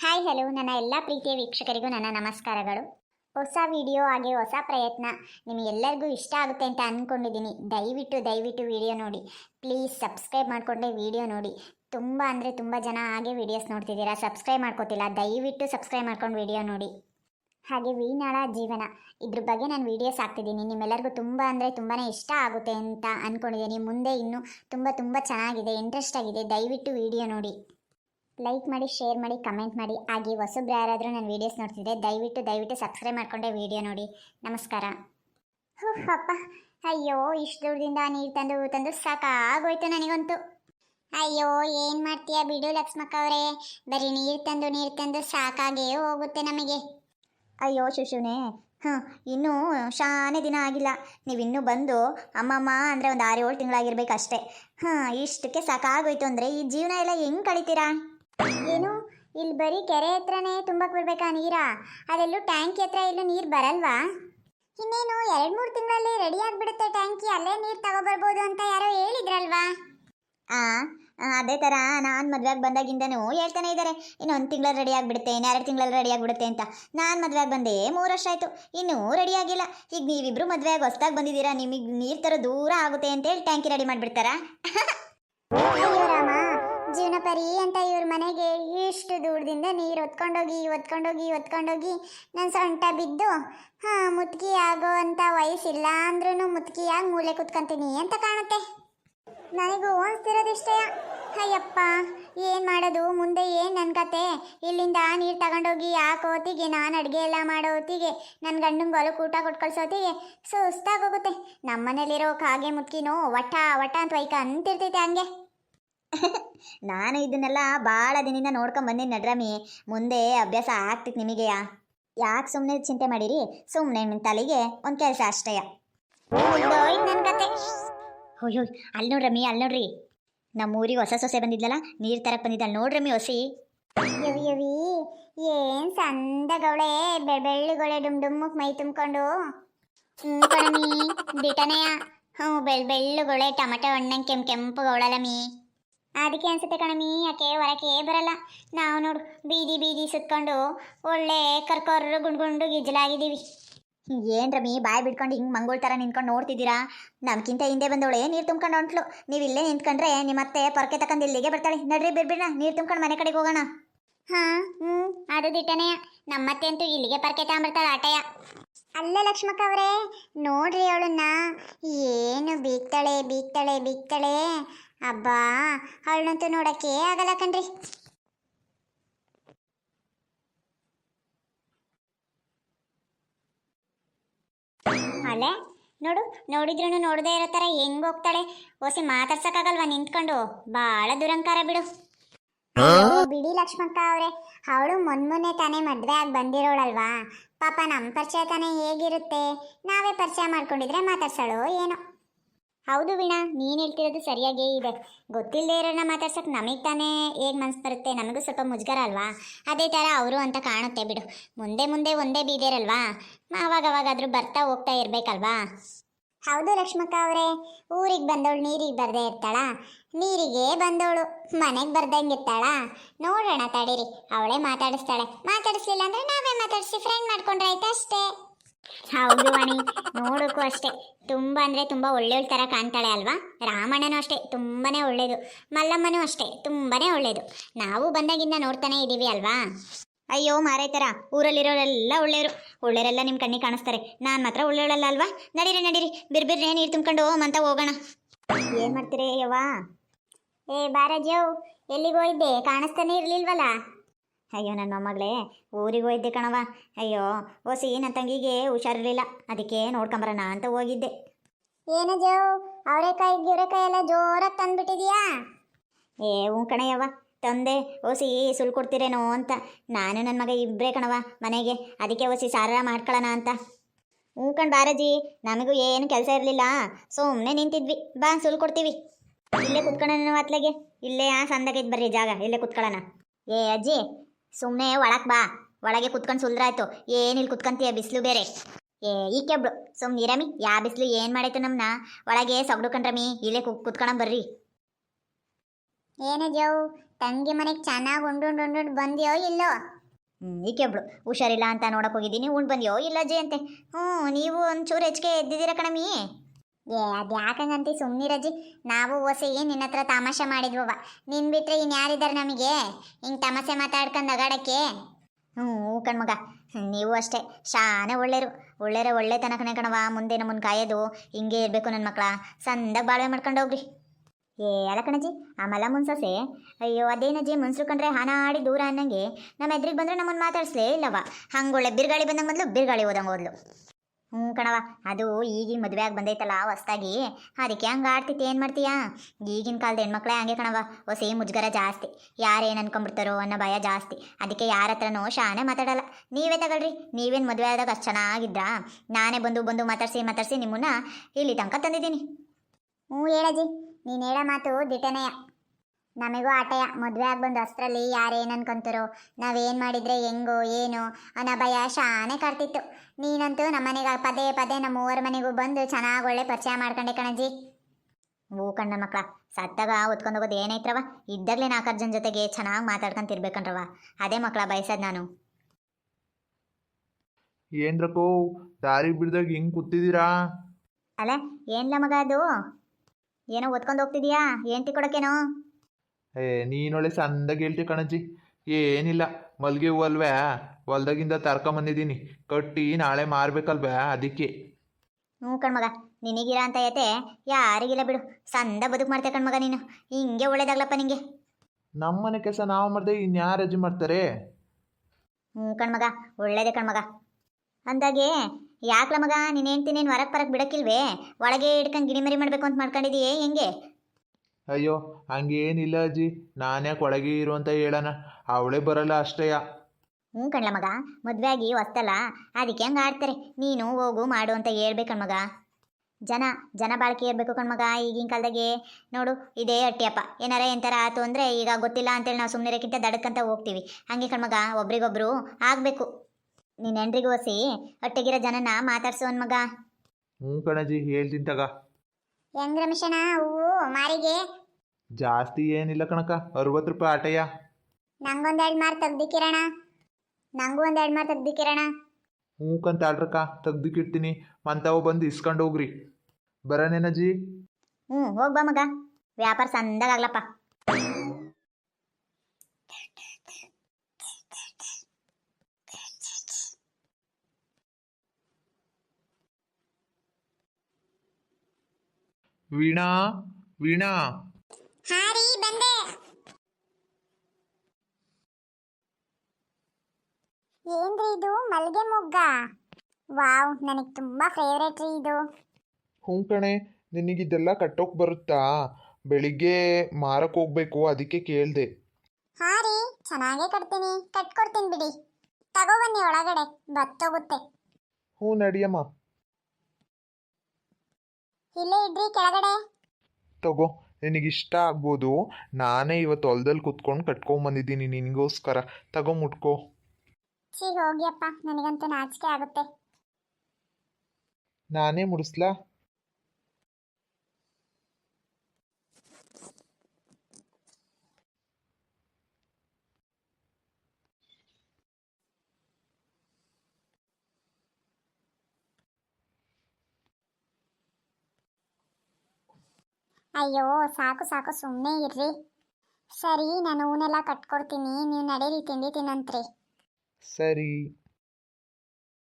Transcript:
Hi hello ನನ್ನ ಎಲ್ಲ ಪ್ರೀತಿಯ ವೀಕ್ಷಕರಿಗೂ ನನ್ನ ನಮಸ್ಕಾರಗಳು. ಹೊಸ ವಿಡಿಯೋ ಹಾಗೆ ಹೊಸ ಪ್ರಯತ್ನ ನಿಮಗೆಲ್ಲರಿಗೂ ಇಷ್ಟ ಆಗುತ್ತೆ ಅಂತ ಅಂದ್ಕೊಂಡಿದ್ದೀನಿ ದಯವಿಟ್ಟು ದಯವಿಟ್ಟು ವಿಡಿಯೋ ನೋಡಿ. ಪ್ಲೀಸ್ ಸಬ್ಸ್ಕ್ರೈಬ್ ಮಾಡಿಕೊಂಡೆ ವಿಡಿಯೋ ನೋಡಿ. ತುಂಬ ಅಂದರೆ ತುಂಬ ಜನ ಹಾಗೆ ವೀಡಿಯೋಸ್ ನೋಡ್ತಿದ್ದೀರಾ? ಸಬ್ಸ್ಕ್ರೈಬ್ ಮಾಡ್ಕೋತಿಲ್ಲ. ದಯವಿಟ್ಟು ಸಬ್ಸ್ಕ್ರೈಬ್ ಮಾಡ್ಕೊಂಡು ವಿಡಿಯೋ ನೋಡಿ. ಹಾಗೆ ವೀಣಾಳ ಜೀವನ. ಇದ್ರ ಬಗ್ಗೆ ನಾನು ವೀಡಿಯೋಸ್ ಹಾಕ್ತಿದ್ದೀನಿ. ನಿಮ್ಮೆಲ್ಲರಿಗೂ ತುಂಬ ಅಂದರೆ ತುಂಬಾ ಇಷ್ಟ ಆಗುತ್ತೆ ಅಂತ ಅಂದ್ಕೊಂಡಿದ್ದೀನಿ ಮುಂದೆ ಇನ್ನೂ ತುಂಬ ತುಂಬ ಚೆನ್ನಾಗಿದೆ ಇಂಟ್ರೆಸ್ಟ್ ಆಗಿದೆ. ದಯವಿಟ್ಟು ವಿಡಿಯೋ ನೋಡಿ. ಲೈಕ್ ಮಾಡಿ ಶೇರ್ ಮಾಡಿ ಕಮೆಂಟ್ ಮಾಡಿ. ಹಾಗೆ ಹೊಸಬ್ರು ಯಾರಾದರೂ ನನ್ನ ವೀಡಿಯೋಸ್ ನೋಡ್ತಿದ್ದೆ ದಯವಿಟ್ಟು ದಯವಿಟ್ಟು ಸಬ್ಸ್ಕ್ರೈಬ್ ಮಾಡ್ಕೊಂಡೆ ವೀಡಿಯೋ ನೋಡಿ. ನಮಸ್ಕಾರ. ಹ್ಞೂ ಅಯ್ಯೋ, ಇಷ್ಟು ದೂರದಿಂದ ನೀರು ತಂದು ತಂದು ಸಾಕಾಗೋಯ್ತು ನನಗಂತೂ. ಅಯ್ಯೋ, ಏನು ಮಾಡ್ತೀಯ ಬಿಡು ಲಕ್ಷ್ಮಕ್ಕ ಅವರೇ. ಬರೀ ನೀರು ತಂದು ನೀರು ತಂದು ಸಾಕಾಗೇ ಹೋಗುತ್ತೆ ನಮಗೆ. ಅಯ್ಯೋ, ಶುಶುನೇ. ಹಾಂ ಇನ್ನೂ ಶಾನೆ ದಿನ ಆಗಿಲ್ಲ. ನೀವಿನ್ನೂ ಬಂದು ಅಮ್ಮಮ್ಮ ಅಂದರೆ ಒಂದು ಆರು ಏಳು ತಿಂಗಳಾಗಿರ್ಬೇಕು ಅಷ್ಟೇ ಹಾಂ ಇಷ್ಟಕ್ಕೆ ಸಾಕಾಗೋಯ್ತು ಅಂದರೆ ಈ ಜೀವನ ಎಲ್ಲ ಹೆಂಗೆ ಕಳಿತೀರಾ? ಏನು? ಇಲ್ಲಿ ಬರೀ ಕೆರೆ ಹತ್ರನೇ ತುಂಬಕ್ಕೆ ಬರ್ಬೇಕಾ ನೀರಾ? ಅದೆಲ್ಲೂ ಟ್ಯಾಂಕಿ ಹತ್ರ ಎಲ್ಲೂ ನೀರು ಬರಲ್ವಾ? ಇನ್ನೇನು, ಎರಡು ಮೂರು ತಿಂಗಳಲ್ಲಿ ರೆಡಿ ಆಗಿಬಿಡುತ್ತೆ ಟ್ಯಾಂಕಿ, ಅಲ್ಲೇ ನೀರು ತಗೊಬರ್ಬೋದು ಅಂತ ಯಾರೋ ಹೇಳಿದ್ರಲ್ವಾ? ಆ ಅದೇ ಥರ ನಾನು ಮದುವೆಗೆ ಬಂದಾಗಿಂದನೂ ಹೇಳ್ತಾನೆ ಇದ್ದಾರೆ ಇನ್ನು ಒಂದು ತಿಂಗಳಲ್ಲಿ ರೆಡಿ ಆಗಿಬಿಡುತ್ತೆ, ಇನ್ನು ಎರಡು ತಿಂಗಳಲ್ಲಿ ರೆಡಿ ಆಗಿಬಿಡುತ್ತೆ ಅಂತ. ನಾನು ಮದುವೆಗೆ ಬಂದೆ ಮೂರು ವರ್ಷ ಆಯಿತು, ಇನ್ನೂ ರೆಡಿ ಆಗಿಲ್ಲ. ಈಗ ನೀವಿಬ್ಬರು ಮದುವೆಗೆ ಹೊಸ್ದಾಗಿ ಬಂದಿದ್ದೀರಾ, ನಿಮಗೆ ನೀರು ಥರ ದೂರ ಆಗುತ್ತೆ ಅಂತೇಳಿ ಟ್ಯಾಂಕಿ ರೆಡಿ ಮಾಡಿಬಿಡ್ತಾರಾ? ಜೀವನ ಪರಿ ಅಂತ ಇವ್ರ ಮನೆಗೆ ಇಷ್ಟು ದೂರದಿಂದ ನೀರು ಹೊತ್ಕೊಂಡೋಗಿ ಹೊತ್ಕೊಂಡೋಗಿ ಹೊತ್ಕೊಂಡೋಗಿ ನನ್ನ ಸೊಂಟ ಬಿದ್ದು, ಹಾಂ, ಮುತ್ಕಿ ಆಗೋ ಅಂತ ವಯಸ್ಸಿಲ್ಲ ಅಂದ್ರೂ ಮುತ್ಕಿಯಾಗಿ ಮೂಲೆ ಕುತ್ಕೊಂತೀನಿ ಅಂತ ಕಾಣುತ್ತೆ. ನನಗೂ ಅನ್ಸ್ತಿರೋದಿಷ್ಟೇ ಅಯ್ಯಪ್ಪ, ಏನು ಮಾಡೋದು? ಮುಂದೆ ಏನು ನನ್ನ ಕತೆ? ಇಲ್ಲಿಂದ ನೀರು ತಗೊಂಡೋಗಿ ಹಾಕೋತಿಗೆ ನಾನು ಅಡುಗೆ ಎಲ್ಲ ಮಾಡೋ ಹೊತ್ತಿಗೆ ನನ್ನ ಗಂಡಂಗೆ ಹೊಲಕ್ಕೆ ಊಟ ಕೊಟ್ಟು ಕಳ್ಸೋ ಹೊತ್ತಿಗೆ ಸುಸ್ತಾಗೋಗುತ್ತೆ ನಮ್ಮ ಮನೇಲಿರೋ ಕಾಗೆ ಮುತ್ಕಿನೋ ವಟ ವಟ ಅಂತ ವೈಕ ಅಂತಿರ್ತೈತೆ ಹಂಗೆ. ನಾನು ಇದನ್ನೆಲ್ಲ ಭಾಳ ದಿನದಿಂದ ನೋಡ್ಕೊಂಡು ಬಂದೀನಿ ನಡ್ರಮಿ. ಮುಂದೆ ಅಭ್ಯಾಸ ಆಗ್ತಿತ್ತು ನಿಮಗೆ. ಯಾಕೆ ಸುಮ್ಮನೆ ಚಿಂತೆ ಮಾಡಿರಿ? ಸುಮ್ಮನೆ ನಿಮ್ಮ ತಲೆಗೆ ಒಂದು ಕೆಲಸ ಅಷ್ಟೇ. ನನ್ನ ಕತೆ. ಹೋಯ್ ಹೋಯ್ ಅಲ್ಲಿ ನೋಡ್ರಮ್ಮಿ ಅಲ್ಲಿ ನೋಡ್ರಿ. ನಮ್ಮ ಊರಿಗೆ ಹೊಸ ಸೊಸೆ ಬಂದಿದ್ಲಲ್ಲ ನೀರು ತರಕ್ಕೆ ಬಂದಿದ್ದಲ್ಲ ನೋಡ್ರಮ್ಮಿ ಹೊಸಿ ಯವಿ ಯವಿ ಏನ್ ಸಂದಗವಳೆ ಬೆಳ್ಳಿಗೊಳೆ ಡುಮ್ ಡುಮ್ಮಕ್ ಮೈ ತುಂಬ್ಕೊಂಡು. ಹ್ಞೂ ಕಣಮಿ ದಿಟನೆಯ ಹ್ಞೂ ಬೆಳ್ ಬೆಳ್ಳುಗೊಳೆ ಟೊಮೆಟೊ ಹಣ್ಣಂಗೆ ಕೆಂಪು ಕೆಂಪು ಗೌಳಲಮಿ. ಅದಕ್ಕೆ ಅನ್ಸುತ್ತೆ ಕಣಮಿ ಯಾಕೆ ಹೊರಕ್ಕೆ ಬರಲ್ಲ. ನಾವು ನೋಡು, ಬೀದಿ ಬೀದಿ ಸುತ್ಕೊಂಡು ಒಳ್ಳೆ ಕರ್ಕೊರ್ರು ಗುಂಡ್ಗುಂಡು ಗಿಜ್ಜಲಾಗಿದ್ದೀವಿ ಏನ್ ರಮಿ, ಬಾಯಿ ಬಿಡ್ಕೊಂಡು ಹಿಂಗೆ ಮಂಗೋಳ್ ಥರ ನಿಂತ್ಕೊಂಡು ನೋಡ್ತಿದ್ದೀರಾ? ನಮ್ಗಿಂತ ಹಿಂದೆ ಬಂದವಳೆ, ನೀರು ತುಂಬ್ಕೊಂಡು ಹೊಂಟ್ಲು. ನೀವು ಇಲ್ಲೇ ನಿಂತ್ಕೊಂಡ್ರೆ ನಿಮ್ಮ ಮತ್ತೆ ಪೊರಕೆ ತಕೊಂಡು ಇಲ್ಲಿಗೆ ಬರ್ತಾಳೆ. ನಡ್ರಿ ಬಿಡ್ಬಿಡ ನೀರು ತುಂಬ್ಕೊಂಡು ಮನೆ ಕಡೆಗೆ ಹೋಗೋಣ. ಹಾಂ ಹ್ಞೂ ಅದು ದಿಟ್ಟನೆಯ. ನಮ್ಮತ್ತೆ ಅಂತೂ ಇಲ್ಲಿಗೆ ಪರಕೆ ತಗೊಂಬರ್ತಾಳೆ ಆಟಯ ಅಲ್ಲ ಲಕ್ಷ್ಮಕ್ಕ ಅವರೇ, ನೋಡ್ರಿ ಅವಳನ್ನ. ಏನು ಬೀಗ್ತಾಳೆ ಬೀಗ್ತಾಳೆ ಬೀಗ್ತಾಳೆ. ಅಬ್ಬಾ ಅವಳನ್ನಂತೂ ನೋಡಕ್ಕೆ ಆಗಲ್ಲ ಕಣ್ರಿ. ಅಲ್ಲೇ ನೋಡು ನೋಡಿದ್ರು ನೋಡದೇ ಇರೋ ಥರ ಹೆಂಗ್ ಹೋಗ್ತಾಳೆ. ಓಸಿ ಮಾತಾಡ್ಸಕ್ಕಾಗಲ್ವಾ ನಿಂತ್ಕೊಂಡು? ಭಾಳ ದುರಂಕಾರ ಬಿಡು. ಬಿಡಿ ಲಕ್ಷ್ಮಕ್ಕ ಅವ್ರೆ. ಅವಳು ಮೊನ್ನೆ ತಾನೇ ಮದ್ವೆ ಆಗಿ ಬಂದಿರೋಳಲ್ವಾ? ಪಾಪ ನಮ್ಮ ಪರಿಚಯ ತಾನೇ ಹೇಗಿರುತ್ತೆ? ನಾವೇ ಪರಿಚಯ ಮಾಡ್ಕೊಂಡಿದ್ರೆ ಮಾತಾಡ್ಸೋಳು ಏನೋ. ಹೌದು ವೀಣಾ, ನೀನು ಹೇಳ್ತಿರೋದು ಸರಿಯಾಗೇ ಇದೆ. ಗೊತ್ತಿಲ್ಲದೆ ಇರೋಣ ಮಾತಾಡ್ಸೋಕೆ ನಮಗೆ ತಾನೇ ಹೇಗೆ ಮನಸ್ಸು ಬರುತ್ತೆ? ನಮಗೂ ಸ್ವಲ್ಪ ಮುಜುಗರ ಅಲ್ವಾ? ಅದೇ ಥರ ಅವರು ಅಂತ ಕಾಣುತ್ತೆ ಬಿಡು. ಮುಂದೆ ಮುಂದೆ ಒಂದೇ ಬೀದಿರಲ್ವಾ ಅವಾಗವಾಗಾದರೂ ಬರ್ತಾ ಹೋಗ್ತಾ ಇರಬೇಕಲ್ವಾ? ಹೌದು ಲಕ್ಷ್ಮಕ್ಕ ಅವರೇ, ಊರಿಗೆ ಬಂದವಳು ನೀರಿಗೆ ಬರ್ದೇ ಇರ್ತಾಳ? ನೀರಿಗೆ ಬಂದವಳು ಮನೆಗೆ ಬರ್ದಂಗೆ ಇರ್ತಾಳ? ನೋಡೋಣ ತಡೀರಿ, ಅವಳೇ ಮಾತಾಡಿಸ್ತಾಳೆ. ಮಾತಾಡಿಸ್ಲಿಲ್ಲ ಅಂದರೆ ನಾವೇ ಮಾತಾಡಿಸಿ ಫ್ರೆಂಡ್ ಮಾಡ್ಕೊಂಡ್ರೆ ಆಯ್ತು ಅಷ್ಟೇ ಹೌದು ವಾಣಿ ನೋಡೋಕ್ಕೂ ಅಷ್ಟೇ. ತುಂಬ ಅಂದರೆ ತುಂಬ ಒಳ್ಳೆಯವಳ ಥರ ಕಾಣ್ತಾಳೆ ಅಲ್ವಾ? ರಾಮಣ್ಣನೂ ಅಷ್ಟೇ. ತುಂಬಾನೇ ಒಳ್ಳೆಯದು ಮಲ್ಲಮ್ಮನೂ ಅಷ್ಟೇ. ತುಂಬಾನೇ ಒಳ್ಳೆಯದು ನಾವು ಬಂದಾಗಿಂದ ನೋಡ್ತಾನೆ ಇದ್ದೀವಿ ಅಲ್ವಾ? ಅಯ್ಯೋ ಮಾರೈತರ. ಊರಲ್ಲಿರೋರೆಲ್ಲ ಒಳ್ಳೆಯವರು. ಒಳ್ಳೆಯವರೆಲ್ಲ ನಿಮ್ಮ ಕಣ್ಣಿಗೆ ಕಾಣಿಸ್ತಾರೆ. ನಾನು ಮಾತ್ರ ಒಳ್ಳೆಯವಳಲ್ಲ ಅಲ್ವಾ? ನಡೀರಿ ನಡೀರಿ. ಬಿರ್ಬಿರ್ರೆ ನೀರು ತುಂಬ್ಕೊಂಡು ಅಂತ ಹೋಗೋಣ. ಏನು ಮಾಡ್ತೀರಿ ಯವ್ವ? ಏ ಬಾರಾಜ್ಯವ್ ಎಲ್ಲಿಗೆ ಹೋಗಿದ್ದೆ? ಕಾಣಿಸ್ತಾನೆ ಇರಲಿಲ್ವಲ್ಲ? ಅಯ್ಯೋ ನನ್ನ ಮೊಮ್ಮಗಳೇ ಊರಿಗೆ ಹೋಗಿದ್ದೆ ಕಣವ ಅಯ್ಯೋ ಓಸಿ ನನ್ನ ತಂಗಿಗೆ ಹುಷಾರಿರಲಿಲ್ಲ. ಅದಕ್ಕೆ ನೋಡ್ಕೊಂಬರೋಣ ಅಂತ ಹೋಗಿದ್ದೆ. ಏನು ಜೋ ಅವರೆಕಾಯಿ ಗಿರೆಕಾಯಿ ಎಲ್ಲ ಜೋರಾಗಿ ತಂದ್ಬಿಟ್ಟಿದ್ಯಾ? ಏ ಹ್ಞೂ ಕಣಯ್ಯವ ತಂದೆ ಓಸಿ ಸುಲ್ ಕೊಡ್ತೀರೇನೋ ಅಂತ. ನಾನು ನನ್ನ ಮಗ ಇಬ್ಬರೇ ಕಣವ ಮನೆಗೆ. ಅದಕ್ಕೆ ಓಸಿ ಸಾರ ಮಾಡ್ಕೊಳ್ಳೋಣ ಅಂತ. ಹ್ಞೂ ಕಣ್ ಬಾರಜಿ ನಮಗೂ ಏನು ಕೆಲಸ ಇರಲಿಲ್ಲ. ಸುಮ್ಮನೆ ನಿಂತಿದ್ವಿ. ಬಾ ಸುಲ್ ಕೊಡ್ತೀವಿ. ಇಲ್ಲೇ ಕುತ್ಕೊಳ್ಳೋಣ ಅತ್ಲೆಗೆ ಇಲ್ಲೇ ಆ ಸಂದಾಗೈತೆ ಬರ್ರಿ ಜಾಗ. ಇಲ್ಲೇ ಕುತ್ಕೊಳ್ಳೋಣ ಏ ಅಜ್ಜಿ ಸುಮ್ಮನೆ ಒಳಗೆ ಬಾ. ಒಳಗೆ ಕುತ್ಕೊಂಡು ಸುಲ್ದ್ರಾಯ್ತು. ಏನಿಲ್ಲ ಕುತ್ಕೊಂತೀಯ ಬಿಸಿಲು ಬೇರೆ. ಏ ಈ ಕೆಬ್ಳು ಸುಮ್ಮನೆ ಇರಮಿ ಯಾ ಬಿಸಿಲು ಏನು ಮಾಡೈತೆ ನಮ್ಮನ್ನ ಒಳಗೆ ಸೊಗಡು ಕಂಡ್ರಮಿ ಇಲ್ಲೇ ಕು ಕುತ್ಕೊಳ ಬರ್ರಿ. ಏನೇ ಜವ್ ತಂಗಿ ಮನೆಗೆ ಚೆನ್ನಾಗಿ ಉಂಡುಂಡು ಉಂಡುಂಡು ಬಂದ್ಯೋ ಇಲ್ಲೋ? ಹ್ಞೂ ಕೆಬ್ಳು ಹುಷಾರಿಲ್ಲ ಅಂತ ನೋಡಕ್ಕೆ ಹೋಗಿದ್ದೀನಿ ಉಂಡು ಬಂದ್ಯೋ ಇಲ್ಲ ಜಯಂತೆ? ಅಂತೆ ಹ್ಞೂ ನೀವು ಒಂಚೂರು ಹೆಚ್ಚಿಗೆ ಎದ್ದಿದ್ದೀರ ಕಣಮಿ ಏ, ಅದು ಯಾಕಂಗಂತಿ ಸುಮ್ಮನಿರಜಿ ನಾವು ಓಸಿ ನಿನ್ನ ಹತ್ರ ತಮಾಷೆ ಮಾಡಿದ್ವವ ನಿನ್ ಬಿಟ್ರೆ ಇನ್ಯಾರಿದ್ದಾರೆ ನಮಗೆ? ಹಿಂಗೆ ತಮಾಷೆ ಮಾತಾಡ್ಕೊಂಡು ಅಗಾಡಕ್ಕೆ ಹ್ಞೂ ಕಣ್ಮಗ ನೀವು ಅಷ್ಟೇ. ಶಾನೆ ಒಳ್ಳೆರು. ಒಳ್ಳೆರೆ ಒಳ್ಳೆ ತನಕನೇ ಕಣವ ಮುಂದೆ ನಮ್ಮನ್ನು ಕಾಯೋದು. ಹಿಂಗೆ ಇರಬೇಕು ನನ್ನ ಮಕ್ಕಳ ಸಂದಾಗ ಬಾಳ್ವೆ ಮಾಡ್ಕೊಂಡು ಹೋಗ್ರಿ. ಏ, ಅಲ್ಲ ಕಣಜಿ ಆಮೇಲೆ ಮುನ್ಸಸೆ. ಅಯ್ಯೋ ಅದೇನಜ್ಜಿ ಮುನ್ಸ್ರು ಕಂಡ್ರೆ ಹಾನಾಡಿ ದೂರ ಅನ್ನಂಗೆ. ನಮ್ಮ ಎದ್ರಿಗೆ ಬಂದರೆ ನಮ್ಮನ್ನು ಮಾತಾಡಿಸ್ಲೇ ಇಲ್ಲವ ಹಂಗೊಳ್ಳೆ ಬಿರ್ಗಾಳಿ ಬಂದಂಗೆ ಮೊದಲು ಬಿರ್ಗಾಳಿ ಹೋದಂಗೆ ಹೋದ್ಲು ಹ್ಞೂ ಕಣವ ಅದು ಈಗಿನ ಮದುವೆ ಆಗಿ ಬಂದೈತಲ್ಲ ಹೊಸ್ದಾಗಿ, ಅದಕ್ಕೆ ಹಂಗೆ ಆಡ್ತಿತ್ತು ಏನು ಮಾಡ್ತೀಯಾ? ಈಗಿನ ಕಾಲದ ಹೆಣ್ಮಕ್ಳೇ ಹಂಗೆ ಕಣವ ಸೇಮ್ ಮುಜುಗರ ಜಾಸ್ತಿ, ಯಾರೇನು ಅನ್ಕೊಂಬಿಡ್ತಾರೋ ಅನ್ನೋ ಭಯ ಜಾಸ್ತಿ, ಅದಕ್ಕೆ ಯಾರ ಹತ್ರನೂ ಶಾನೆ ಮಾತಾಡಲ್ಲ. ನೀವೇ ತಗೊಳ್ರಿ, ನೀವೇನು ಮದುವೆ ಆದಾಗ ಅಷ್ಟು ಚೆನ್ನಾಗಿದ್ರಾ? ನಾನೇ ಬಂದು ಬಂದು ಮಾತಾಡ್ಸಿ ಮಾತಾಡ್ಸಿ ನಿಮ್ಮನ್ನ ಇಲ್ಲಿ ತನಕ ತಂದಿದ್ದೀನಿ. ಹ್ಞೂ ಹೇಳಜ್ಜಿ, ನೀನು ಹೇಳೋ ಮಾತು ದಿಟನೆಯ ನಮಗೂ ಆಟಯ. ಮದುವೆ ಆಗಿ ಬಂದು ಅಷ್ಟರಲ್ಲಿ ಯಾರೇನು ಅನ್ಕೊಂತಾರೋ. ನಾವೇನು ಮಾಡಿದರೆ ಹೆಂಗೋ ಏನು ಅನ್ನೋ ಭಯ ಶಾನೆ ಕಾಡ್ತಿತ್ತು ನೀನಂತೂ ನಮ್ಮ ಮನೆಗೆ ಪದೇ ಪದೇ ನಮ್ಮ ಮೂವರ ಮನೆಗೂ ಬಂದು ಚೆನ್ನಾಗಿ ಒಳ್ಳೆ ಪರಿಚಯ ಮಾಡ್ಕೊಂಡೆ ಕಣಜ್ಜಿ. ಓ ಕಣ್ಣ ಮಕ್ಕಳ ಸತ್ತಾಗ ಹೊತ್ಕೊಂಡು ಹೋಗೋದು ಏನೈತ್ರವ ಇದ್ದಾಗಲೇ ನಾಲ್ಕು ಜನ ಜೊತೆಗೆ ಚೆನ್ನಾಗಿ ಮಾತಾಡ್ಕೊಂತಿರ್ಬೇಕನ್ರವ ಅದೇ ಮಕ್ಕಳ ಬಯಸೋದು ನಾನು. ಏನ್ರಕೋ ದಾರಿ ಬಿಡ್ದಾಗ ಹಿಂಗ್ ಕೂತಿದ್ದೀರಾ? ಅಲ್ಲ ಏನ್ಲ ಮಗ ಅದು? ಏನೋ ಓದ್ಕೊಂಡು ಹೋಗ್ತಿದ್ಯಾ? ಏನ್ ಕೊಡೋಕೇನೋ ಏ ನೀನೊಳೆ ಸಂದ ಹೇಳ್ತಿ ಕಣಜ್ಜಿ. ಏನಿಲ್ಲ ಮಲ್ಗೆ ಹೂ ಅಲ್ವೇ. ಹೊಲ್ದಾಗಿಂದ ತರ್ಕೊಂಬಂದಿದ್ದೀನಿ ಕಟ್ಟಿ ನಾಳೆ ಮಾರ್ಬೇಕಲ್ವೇ ಅದಕ್ಕೆ. ಹ್ಞೂ ಕಣ್ಮಗ ನಿನಗಿರ ಅಂತ ಐತೆ ಯಾರಿಗಿಲ್ಲ ಬಿಡು. ಸಂದ ಬದುಕು ಮಾಡ್ತೆ ಕಣ್ಮಗ ನೀನು. ಹಿಂಗೆ ಒಳ್ಳೇದಾಗ್ಲಪ್ಪ ನಿಂಗೆ. ನಮ್ಮನೆ ಕೆಲಸ ನಾವು ಮಾಡಿದೆ ಇನ್ಯಾರು ಅಜ್ಜಿ ಮಾಡ್ತಾರೆ? ಹ್ಞೂ ಕಣ್ಮಗ ಒಳ್ಳೇದೇ ಕಣ್ಮಗ. ಅಂದಾಗೆ ಯಾಕಲ ಮಗ ನೀನು ಹೇಳ್ತೀನಿ ನೀನು ಹೊರಗೆ ಪರಕ್ಕೆ ಬಿಡಕ್ಕಿಲ್ವೇ? ಒಳಗೆ ಇಟ್ಕೊಂಡು ಗಿಣಿಮರಿ ಮಾಡಬೇಕು ಅಂತ ಮಾಡ್ಕೊಂಡಿದೀಯೇ ಹೆಂಗೆ? ಅಯ್ಯೋ ಹಂಗೇನಿಲ್ಲ ಅಜ್ಜಿ. ನಾನ್ಯಾಕೆ ಒಳಗೆ ಇರು ಅಂತ ಹೇಳೋಣ. ಅವಳೇ ಬರಲ್ಲ ಅಷ್ಟೇಯ ಹ್ಞೂ ಕಣ್ಲ ಮಗ ಮದುವೆ ಆಗಿ ಹೊಸ್ತಲ್ಲ. ಅದಕ್ಕೆ ಹಂಗೆ ಆಡ್ತಾರೆ. ನೀನು ಹೋಗು ಮಾಡು ಅಂತ ಹೇಳ್ಬೇಕು ಕಣ್ಮಗ. ಜನ ಜನ ಬಾಳ್ಕೆ ಇರಬೇಕು ಕಣ್ಮಗ ಈಗಿನ ಕಾಲದಾಗೆ. ನೋಡು ಇದೇ ಅಟ್ಟಿಯಪ್ಪ. ಏನಾರ ಎಂಥರ ಆತು ಅಂದರೆ ಈಗ ಗೊತ್ತಿಲ್ಲ ಅಂತೇಳಿ ನಾವು ಸುಮ್ಮನಿರೋಕ್ಕಿಂತ ದಡಕ್ಕಂತ ಹೋಗ್ತೀವಿ. ಹಂಗೆ ಕಣ್ಮಗ ಒಬ್ರಿಗೊಬ್ರು ಆಗಬೇಕು. ನೀನು ಹೆಂಡ್ರಿಗೂ ಹೊಸಿ ಹೊಟ್ಟೆಗಿರೋ ಜನನ ಮಾತಾಡ್ಸು ಮಗ ಹ್ಞೂ ಕಣಜಿ ಹೇಳ್ತೀನಿ ತಗ. ಹೆಂಗ್ ರಮೇಶಣ್ಣ ಹೂವು ಮಾರಿಗೆ? ಜಾಸ್ತಿ ಏನಿಲ್ಲ ಕಣಕ ಅರವತ್ತು ರೂಪಾಯಿ ಆಟಯ್ಯ. ನಂಗೊಂದು ಎರಡು ಮಾರು ತೆಗ್ದಿಕ್ಕಿರಣ. ನಂಗೂ ಒಂದು ಎರಡು ಮಾರು ತೆಗ್ದಿಕ್ಕಿರಣ. ಹ್ಞೂ ಕಂತ ಆಡ್ರಕ್ಕ ತೆಗ್ದಕ್ಕಿಡ್ತೀನಿ. ಮಂತವ ಬಂದು ಇಸ್ಕೊಂಡು ಹೋಗ್ರಿ. ಬರೋನೇನಜ್ಜಿ ಹ್ಞೂ ಹೋಗ್ ಬಾ ಮಗ. ವ್ಯಾಪಾರ ಸಂದಾಗ್ಲಪ್ಪ ವೀಣಾ ವೀಣಾ ಹಾರಿ ಬಂದೆ ಏನ್ರಿ ಇದು? ಮಲ್ಗೆ ಮೊಗ್ಗ. ವಾವ್ ನನಗೆ ತುಂಬಾ ಫೇವ್ರೇಟ್ ರೀ ಇದು. ಹ್ಞೂ ಕಣೆ ನಿನಗಿದೆಲ್ಲ ಕಟ್ಟೋಕೆ ಬರುತ್ತಾ? ಬೆಳಿಗ್ಗೆ ಮಾರಕ್ಕೆ ಹೋಗ್ಬೇಕು ಅದಕ್ಕೆ ಕೇಳಿದೆ. ಹಾ ರೀ ಚೆನ್ನಾಗೇ ಕಟ್ತೀನಿ. ಕಟ್ಕೊಡ್ತೀನಿ ಬಿಡಿ. ತಗೋ ಬನ್ನಿ ಒಳಗಡೆ ಬತ್ತೋಗುತ್ತೆ. ಹ್ಞೂ ನಡಿಯಮ್ಮ. ಇಲ್ಲೇ ಇಡ್ರಿ ಕೆಳಗಡೆ. ತಗೋ ನಿನಗಿಷ್ಟ ಆಗ್ಬೋದು. ನಾನೇ ಇವತ್ತು ಹೊಲ್ದಲ್ಲಿ ಕುತ್ಕೊಂಡು ಕಟ್ಕೊಂಡ್ಬಂದಿದ್ದೀನಿ ನಿನಗೋಸ್ಕರ. ತಗೋ ಮುಟ್ಕೋ. ಛೀ ಹೋಗಿಯಪ್ಪ. ನನಗಂತೂ ನಾಚಿಕೆ ಆಗುತ್ತೆ. ನಾನೇ ಮುಡಿಸ್ಲಾ? ಅಯ್ಯೋ ಸಾಕು ಸಾಕು ಸುಮ್ಮನೆ ಇರ್ರಿ. ಸರಿ ನಾನು ಹೂನೆಲ್ಲ ಕಟ್ಕೊಡ್ತೀನಿ. ನೀವು ನಡೀರಿ ತಿಂಡಿ ತಿನ್ನಂತ್ರಿ. ಸರಿ